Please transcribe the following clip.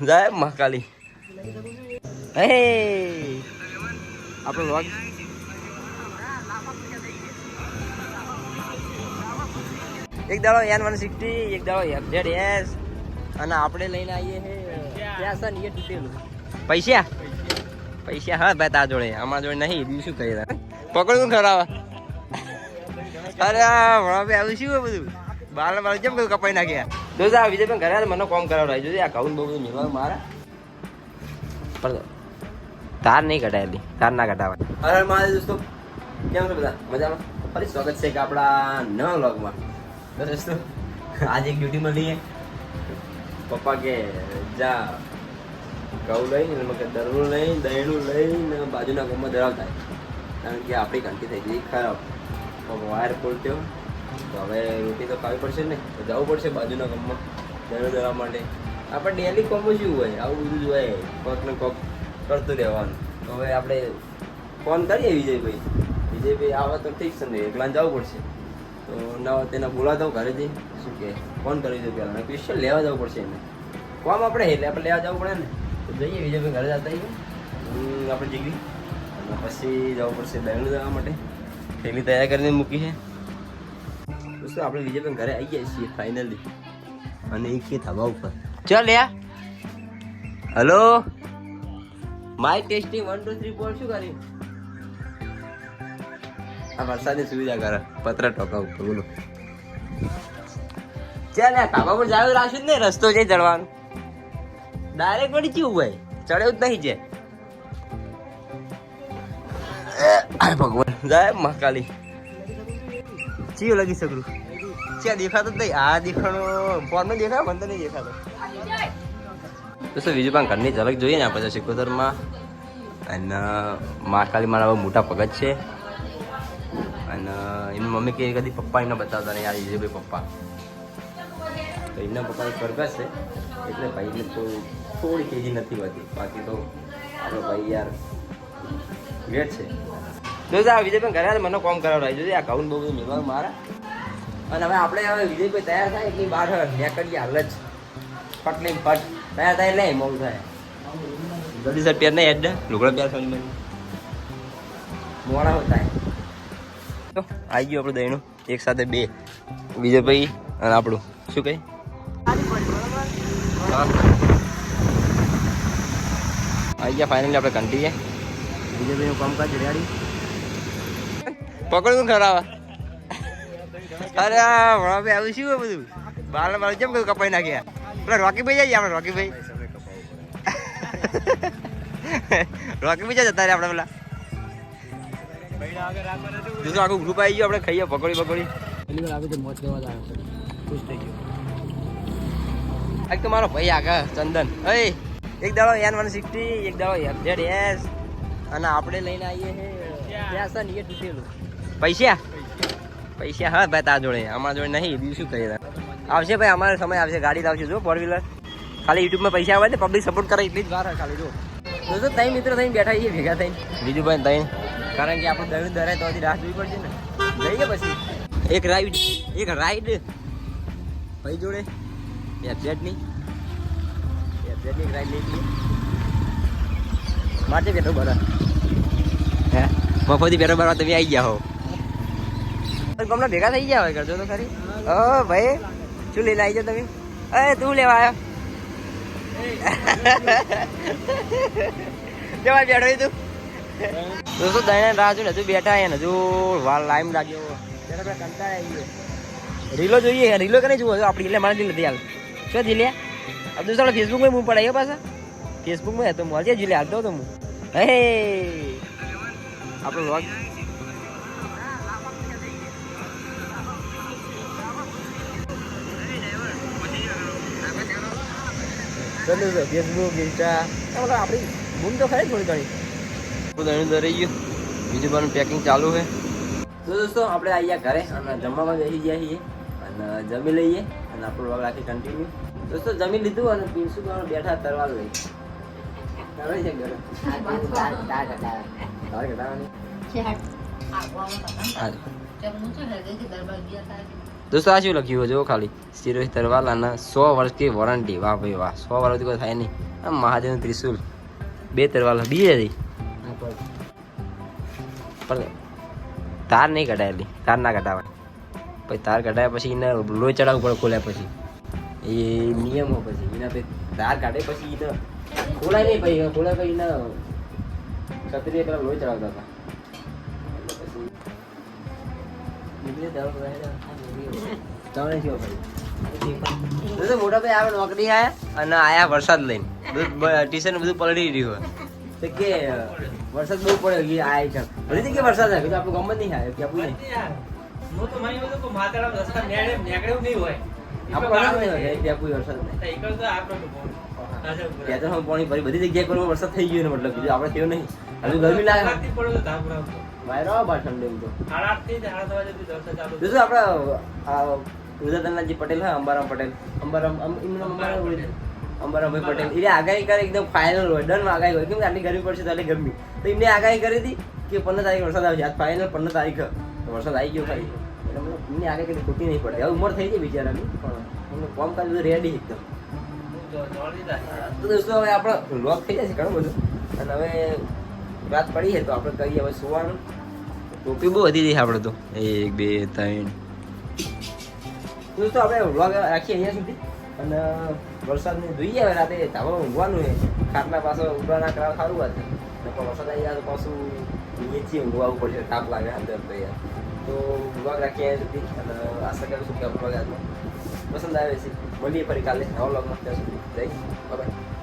જય મહાકાલી હે આપણો વ્લોગ એક દાડો એન વન સિક્સટી એક દાડો એફઝેડ એસ અને આપણે લઈને આવીએ છે એ તૂટેલું પૈસા પૈસા હા ભાઈ તારા જોડે અમારા જોડે નહીં બીજું શું કહી પકડું ખરાબ અરે હમણાં ભાઈ આવું શું બધું બાર બાર કેમ કપાઈ નાખ્યા દોસ્ત આ વિજય પણ ઘરે મને કોમ કરાવડાય જોજે આ ઘઉં બહુ બધું મેળવા મારા. પણ તાર નહીં કઢાયેલી. તાર ના કઢાવાય અરે મારે દોસ્તો કેમ છો બધા? મજામાં? ફરી સ્વાગત છે કે આપણા નવા વ્લોગમાં. તો દોસ્તો આજે એક ડ્યુટીમાં લઈએ પપ્પા કે જા ઘઉં લઈને એમાં કે દરવું લઈને દહીણું લઈને બાજુના ગામમાં ધરાવતા. કારણ કે આપણી ઘંટી થઈ ગઈ ખરાબ. વાયર ખોલત્યો તો હવે રોટી તો ખાવી પડશે ને. તો જવું પડશે બાજુના ગામમાં દહીણું દરવા માટે. આપણે ડેલી કોમ શું હોય? આવું બધું જ હોય. કોક ને કોક કરતું રહેવાનું. તો હવે આપણે ફોન કરીએ વિજયભાઈ. વિજયભાઈ, આવે તો ઠીક છે ને. એકલા જવું પડશે. તો ના તેના બોલાવતા ઘરે જઈ શું કે? ફોન કરી દો પહેલાં. સ્પેશિયલ લેવા જવું પડશે એને. કોમ આપણે? એટલે આપણે લેવા જવું પડે ને. તો જઈએ. વિજયભાઈ ઘરે જતા આપણે જીગી અને પછી જવું પડશે બેંગ્લોર જવા માટે. થેલી તૈયાર કરીને મૂકી છે. દોસ્તો આપણે વિજયભાઈ ઘરે આવી ગયા છીએ ફાઇનલી અને એક છે ધાબા ઉપર. ચાલ યા hello my testing one two three four શું કરી આ વરસાદની સુવિધા કરે પત્ર ટોકા ઉપર બોલો. ચાલ યાર ધાબા પર જાવ રાખ્યું ને રસ્તો છે ચડવાનો. ડાયરેક્ટ વળી કેવું ભાઈ ચડ્યું જ નહીં છે ભગવાન જાય મહાકાલી. ચિયો લગી શકું ક્યાં દેખાતો જ નહીં. આ દેખાડો ફોન દેખાય? મને તો નહીં દેખાતો. દોસ્તો બીજું પણ ઘરની ઝલક જોઈએ ને આપણે સિકોતરમાં. અને મહાકાલી મારા મોટા પગજ છે. અને એની મમ્મી કે કદી પપ્પા એમને બતાવતા નહીં. આ વિજયભાઈ પપ્પા. તો એમના પપ્પા એક કરગસ છે. એટલે ભાઈને તો થોડી કેજી નથી હોતી. બાકી તો આપણો ભાઈ યાર વેટ છે. જોજે આ વિજયભાઈ ઘરે મને કોમ કરાવડાય. જોજે આ ઘઉં બહુ મેળવા મારા. અને હવે આપણે હવે વિજયભાઈ તૈયાર થાય એટલી બહાર નીકળીએ હાલ જ. પટ નહીં પટ. તૈયાર થાય એટલે મોડું થાય. જલ્દી સર, પેર નહીં એડ લુગડા પેર સમજ મને મોડા હોતા તો આવી ગયું આપણું દહીનું એક સાથે બે. વિજયભાઈ અને આપણું. શું કહી. આવી ગયા ફાઇનલી આપણે કંટીએ વિજયભાઈનું કામકાજ રેડી પકડું ખરાબ અરે વડા ભાઈ આવું શું બધું? બાર બાર કેમ કયું કપાઈ નાખ્યા? પેલા રોકી ભાઈ જઈએ આપણે રોકી ભાઈ. રોકી ભાઈ જતા રે આપણે પેલા. બીજું આખું ગ્રુપ આવી ગયું આપણે ખાઈએ પકોડી પકોડી. એક તો મારો ભાઈ આગળ ચંદન. અય એક દાડો એન વન સિક્સટી એક દાડો એફઝેડ એસ અને આપણે લઈને આવીએ છીએ. ત્યાં સર એ તૂટેલું પૈસા? પૈસા હા ભાઈ તારા જોડે. અમારા જોડે નહીં, બીજું શું કહી આવશે ભાઈ, અમારે સમય આવશે, ગાડી લાવશે જો ફોર વ્હીલર ખાલી યુટ્યુબમાં પૈસા આવે ને પબ્લિક સપોર્ટ કરે એટલી જ વાર ખાલી, જો. તો તો તઈ મિત્રો થઈને બેઠા છીએ, ભેગા થઈને. બીજું ભાઈ તઈ કારણ કે આપણે દરરોજ દરાય તો રાહ જોવી પડશે ને. જઈએ પછી. એક રાઈડ એક રાઈડ ભાઈ જોડે. એફઝેડની એફઝેડની રાઈડ લઈ લઈએ. માટે બેઠો બરા. હે? મફતી બેઠો બરા, તમે આવી ગયા હો ગમના ભેગા થઈ ગયા કરજો તો ખરી. ઓ ભાઈ, શું લઈ લાવી તમે? અરે તું લેવા આવ્યો જવા બેઠો તું? દોસ્તો દઈને રાહ જોઈને હજુ બેઠા હે હજુ વાર લાઈમ લાગ્યો. રીલો જોઈએ રીલો કે નહીં જુઓ. આપણી એટલે મારે નથી હાલ. શું જીલે આ દોસ્તો ફેસબુકમાં હું પડાયો પાછા. ફેસબુકમાં તો મળજે જીલે હાલતો તો હું. હે આપણો વ્લોગ ચાલુ છે ફેસબુક ઇન્સ્ટા મતલબ આપણી બૂમ તો ખરી થોડી ઘણી બધું એનું રહી ગયું. બીજું પણ પેકિંગ ચાલુ છે. તો દોસ્તો આપણે અહીંયા ઘરે અને જમવામાં બેસી ગયા છીએ. અને જમી લઈએ અને આપણું વાગ રાખી કન્ટિન્યુ દોસ્તો જમી લીધું અને પીરસું પણ બેઠા તરવા લઈ. તરવાઈ છે ઘરે? ઘટાડવાની દોસ્તો આ શું લખ્યું જો ખાલી. સિરોજ તરવાલાના સો વર્ષથી વોરંટી. વાહ ભાઈ વાહ. સો વર્ષથી કોઈ થાય નહીં. આમ મહાદેવનું ત્રિશુલ. બે તરવાલા બીજે હતી. પણ તાર નહીં કઢાયેલી. તાર ના કઢાવાય. પછી તાર કઢાયા પછી એને લોહી ચડાવવું પડે ખોલ્યા પછી. એ નિયમો પછી. એના પછી તાર કાઢે પછી એને ખોલાય નહીં. પછી ખોલાય પછી એના ક્ષત્રિય પેલા લોહી ચડાવતા હતા. મોટા ભાઈ આવે નોકરી આયા. અને આયા વરસાદ લઈને. બધું ટ્યુશન બધું પલળી રહ્યું હોય. તો કે વરસાદ બહુ પડ્યો કે આય છે. બધી જગ્યાએ વરસાદ આવે તો આપણું ગમ નહીં આવે કે આપણું નહીં. હું તો માની કે રસ્તા નેડે નહીં હોય. કે તો પાણી ભરી બધી જગ્યાએ પર વરસાદ થઈ ગયો મતલબ બીજું આપણે થયું નહીં. હજુ ગરમી લાગે. બહાર ઠંડે એમ તો સાડા આઠથી જ સાડા છ વાગ્યાથી વરસાદ ચાલુ જોજો આપણા જે પટેલ હોય અંબારામ પટેલ. અંબારામ. અંબારામભાઈ પટેલ. એને આગાહી કરે એકદમ ફાઇનલ હોય ડન આગાહી હોય. કેમ કે આટલી ગરમી પડશે તો આટલી ગરમી. તો એમને આગાહી કરી હતી કે પંદર તારીખ વરસાદ આવશે. આજ ફાઇનલ પંદર તારીખ. વરસાદ આવી ગયો ખાલી. એટલે એમની આગાહી કરી ખોટી નહીં પડે. હવે ઉંમર થઈ ગઈ બિચારાની પણ એમનું કામ કાજ બધું રેડી એકદમ. તો તો દોસ્તો હવે આપણો લોક થઈ જશે ઘણું બધું. અને હવે રાત પડી છે તો આપણે કરીએ હવે સુવાનું. ટોપી બહુ વધી જઈ આપણે તો. એક બે ત્રણ. તો આપણે વ્લોગ રાખીએ અહીંયા સુધી. અને વરસાદને જોઈએ હવે રાતે. ધાબા ઊંઘવાનું છે. ખાટલા પાસે ઊંઘવા ના કરાવ સારું વાત છે. પણ વરસાદ આવી જાય તો પાછું નીચે ઊંઘવાવું પડશે. તાપ લાગે અંદર તો યાર. તો વ્લોગ રાખીએ અહીંયા સુધી. અને આશા કરું છું કે વ્લોગ આજનો પસંદ આવે છે. મળીએ ફરી કાલે નવા વ્લોગમાં ત્યાં સુધી. જય બાય